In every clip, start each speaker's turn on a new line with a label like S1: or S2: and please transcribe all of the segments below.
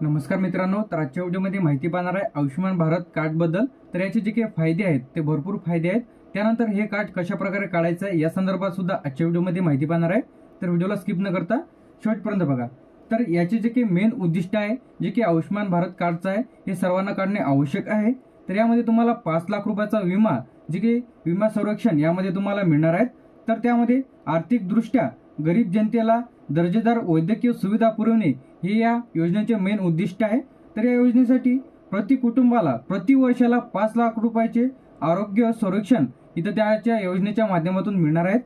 S1: नमस्कार मित्रांनो तर आजच्या व्हिडिओमध्ये माहिती पाहणार आहे आयुष्यमान भारत कार्डबद्दल तर याचे जे काही फायदे आहेत ते भरपूर फायदे आहेत. त्यानंतर हे कार्ड कशाप्रकारे काढायचं आहे या संदर्भात सुद्धा आजच्या व्हिडिओमध्ये माहिती पाहणार आहे. तर व्हिडिओला स्किप न करता शेवटपर्यंत बघा. तर याचे जे काही मेन उद्दिष्ट आहे जे की आयुष्यमान भारत कार्डचं आहे हे सर्वांना काढणे आवश्यक आहे. तर यामध्ये तुम्हाला पाच लाख रुपयाचा विमा जे काही विमा संरक्षण यामध्ये तुम्हाला मिळणार आहेत तर त्यामध्ये आर्थिकदृष्ट्या गरीब जनतेला दर्जेदार वैद्यकीय सुविधा पुरवणे हे या योजनेचे मेन उद्दिष्ट आहे. तर या योजनेसाठी प्रति कुटुंबाला प्रति वर्षाला पाच लाख रुपयाचे आरोग्य संरक्षण इथं त्याच्या योजनेच्या माध्यमातून मिळणार आहेत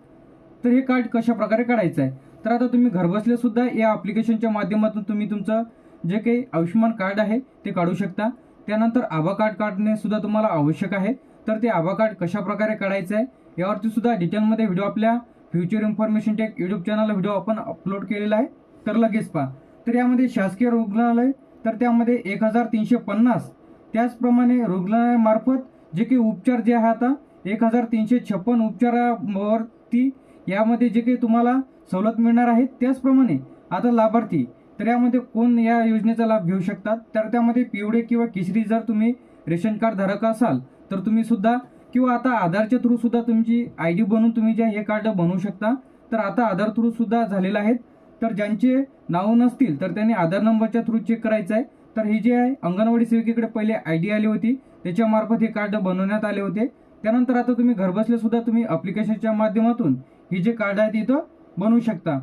S1: तर हे कार्ड कशा प्रकारे काढायचं आहे? तर आता तुम्ही घरबसल्या सुद्धा या ॲप्लिकेशनच्या माध्यमातून तुम्ही तुमचं जे काही आयुष्यमान कार्ड आहे ते काढू शकता. त्यानंतर आभा कार्ड काढणे सुद्धा तुम्हाला आवश्यक आहे. तर ते आभा कार्ड कशा प्रकारे काढायचं आहे यावरती सुद्धा डिटेलमध्ये व्हिडिओ आपल्या फ्युचर इन्फॉर्मेशन टेक यूट्यूब चॅनलला व्हिडिओ आपण अपलोड केलेला आहे. तर लगेच पहा. तर यामध्ये शासकीय रुग्णालय तर त्यामध्ये एक हजार तीनशे पन्नास. त्याचप्रमाणे रुग्णालयामार्फत जे काही उपचार जे आहे आता एक हजार तीनशे छप्पन उपचारावरती यामध्ये जे काही तुम्हाला सवलत मिळणार आहे त्याचप्रमाणे आता लाभार्थी तर यामध्ये कोण या योजनेचा लाभ घेऊ शकतात? तर त्यामध्ये पिवळे किंवा केशरी जर तुम्ही रेशन कार्ड धारक असाल तर तुम्ही सुद्धा किंवा आता आधारच्या थ्रू सुद्धा तुमची आय डी बनवून तुम्ही जे हे कार्ड बनवू शकता. तर आता आधार थ्रू सुद्धा झालेलं आहेत. तर ज्यांचे नावं नसतील तर त्यांनी आधार नंबरच्या थ्रू चेक करायचं आहे. तर हे जे आहे अंगणवाडी सेविकेकडे पहिले आय डी आली होती. त्याच्यामार्फत हे कार्ड बनवण्यात आले होते. त्यानंतर आता तुम्ही घरबसल्यासुद्धा तुम्ही अप्लिकेशनच्या माध्यमातून हे जे कार्ड आहे ते इथं बनवू शकता.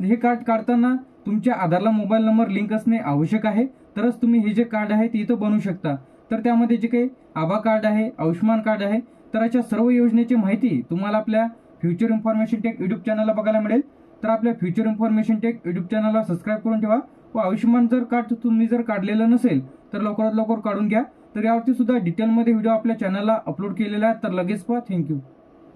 S1: हे कार्ड काढताना तुमच्या आधारला मोबाईल नंबर लिंक असणे आवश्यक आहे. तरच तुम्ही हे जे कार्ड आहे ते इथं बनवू शकता. तर त्यामध्ये जे काही आभा कार्ड आहे आयुष्यमान कार्ड आहे तर अशा सर्व योजनेची माहिती तुम्हाला आपल्या फ्युचर इन्फॉर्मेशन टेक युट्यूब चॅनलला बघायला मिळेल. तर आपल्या फ्युचर इन्फॉर्मेशन टेक यूट्यूब चॅनलला सबस्क्राईब करून ठेवा व आयुष्यमान जर कार्ड तुम्ही जर काढलेलं नसेल तर लवकरात लवकर काढून घ्या. तर यावरती सुद्धा डिटेलमध्ये व्हिडिओ आपल्या चॅनलला अपलोड केलेला आहे तर लगेच पहा. थँक्यू.